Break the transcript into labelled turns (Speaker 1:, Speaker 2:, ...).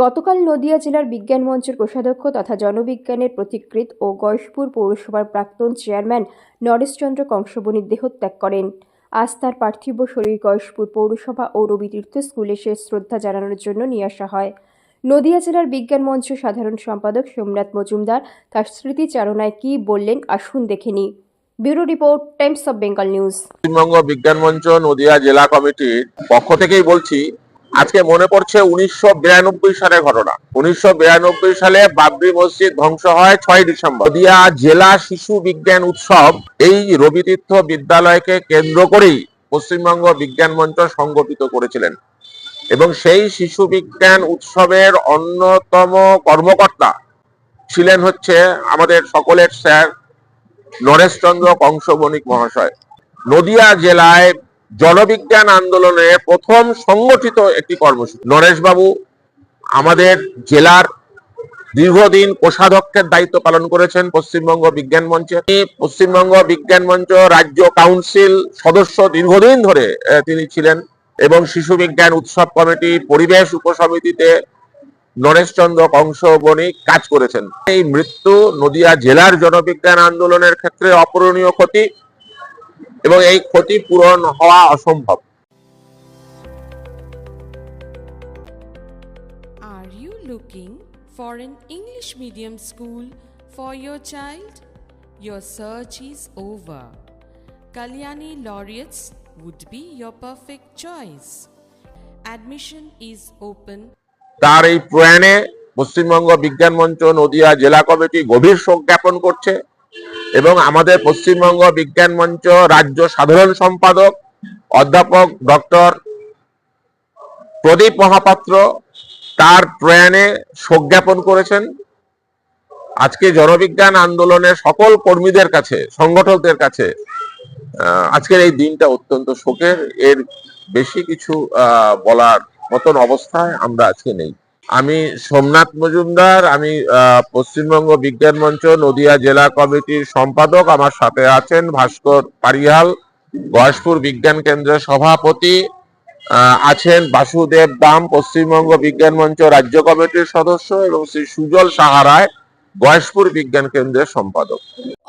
Speaker 1: গতকাল নদিয়া জেলার বিজ্ঞান মঞ্চের কোষাধ্যক্ষ তথা জনবিজ্ঞানের প্রতিকৃত ও গয়েশপুর পৌরসভার প্রাক্তন চেয়ারম্যান নরেশচন্দ্র কংসবণী দেহত্যাগ করেন। আজ তার পার্থিব শরীর গয়েশপুর পৌরসভা ও রবিতীর্থ স্কুলে শেষ শ্রদ্ধা জানানোর জন্য নিয়ে আসা হয়। নদিয়া জেলার বিজ্ঞান মঞ্চ সাধারণ সম্পাদক সোমনাথ মজুমদার তার স্মৃতিচারণায় কী বললেন আসুন দেখে নিই। Bureau report, Times of Bengal news.
Speaker 2: Paschimbanga Bigyan Mancha Nadia জেলা কমিটির পক্ষ থেকেই বলছি আজকে মনে পড়ছে উনিশশো বিরানব্বই সালের ঘটনা। উনিশশো বিরানব্বই সালে বাবরি মসজিদ ধ্বংস হয় ছয় ডিসেম্বর। নদিয়া জেলা শিশু বিজ্ঞান উৎসব এই রবিতীর্থ বিদ্যালয়কে কেন্দ্র করেই পশ্চিমবঙ্গ বিজ্ঞান মঞ্চ সংগঠিত করেছিলেন। এবং সেই শিশু বিজ্ঞান উৎসবের অন্যতম কর্মকর্তা ছিলেন হচ্ছে আমাদের সকলের স্যার নরেশচন্দ্র কংস বণিক মহাশয়। নদিয়া জেলায় জনবিজ্ঞান আন্দোলনের প্রথম সংগঠিত একটি কর্মসূচি। নরেশবাবু আমাদের জেলার দীর্ঘদিন কোষাধ্যক্ষের দায়িত্ব পালন করেছেন পশ্চিমবঙ্গ বিজ্ঞান মঞ্চে। পশ্চিমবঙ্গ বিজ্ঞান মঞ্চ রাজ্য কাউন্সিল সদস্য দীর্ঘদিন ধরে তিনি ছিলেন এবং শিশু বিজ্ঞান উৎসব কমিটি পরিবেশ উপসমিতিতে নরেশচন্দ্র কংস বণিক কাজ করেছেন। এই মৃত্যু নদিয়া জেলার জনবিজ্ঞান আন্দোলনের ক্ষেত্রে অপূরণীয় ক্ষতি। এবং এই ক্ষতি পূরণ হওয়া অসম্ভব
Speaker 3: Are you looking for an English medium school for your child? Your search is over. Kalyani Laureates would be your perfect choice. Admission is open
Speaker 2: তার এই প্রয়াণে পশ্চিমবঙ্গ বিজ্ঞান মঞ্চ নদিয়া জেলা কমিটি গভীর শোক জ্ঞাপন করছে এবং আমাদের পশ্চিমবঙ্গ বিজ্ঞান মঞ্চ রাজ্য সাধারণ সম্পাদক অধ্যাপক ডক্টর প্রদীপ মহাপাত্র তার প্রয়াণে শোক জ্ঞাপন করেছেন। আজকে জনবিজ্ঞান আন্দোলনের সকল কর্মীদের কাছে, সংগঠকদের কাছে আজকের এই দিনটা অত্যন্ত শোকের। এর বেশি কিছু বলার মতন অবস্থায় আমরা আজকে নেই। আমি সোমনাথ মজুমদার, আমি পশ্চিমবঙ্গ বিজ্ঞান মঞ্চ, নদিয়া জেলা কমিটির সম্পাদক। আমার সাথে আছেন ভাস্কর পারিহাল গয়েশপুর বিজ্ঞান কেন্দ্রের সভাপতি। আছেন বাসুদেব দাম, পশ্চিমবঙ্গ বিজ্ঞান মঞ্চ রাজ্য কমিটির সদস্য এবং শ্রী সুজল সাহারায় গয়েশপুর বিজ্ঞান কেন্দ্রের সম্পাদক।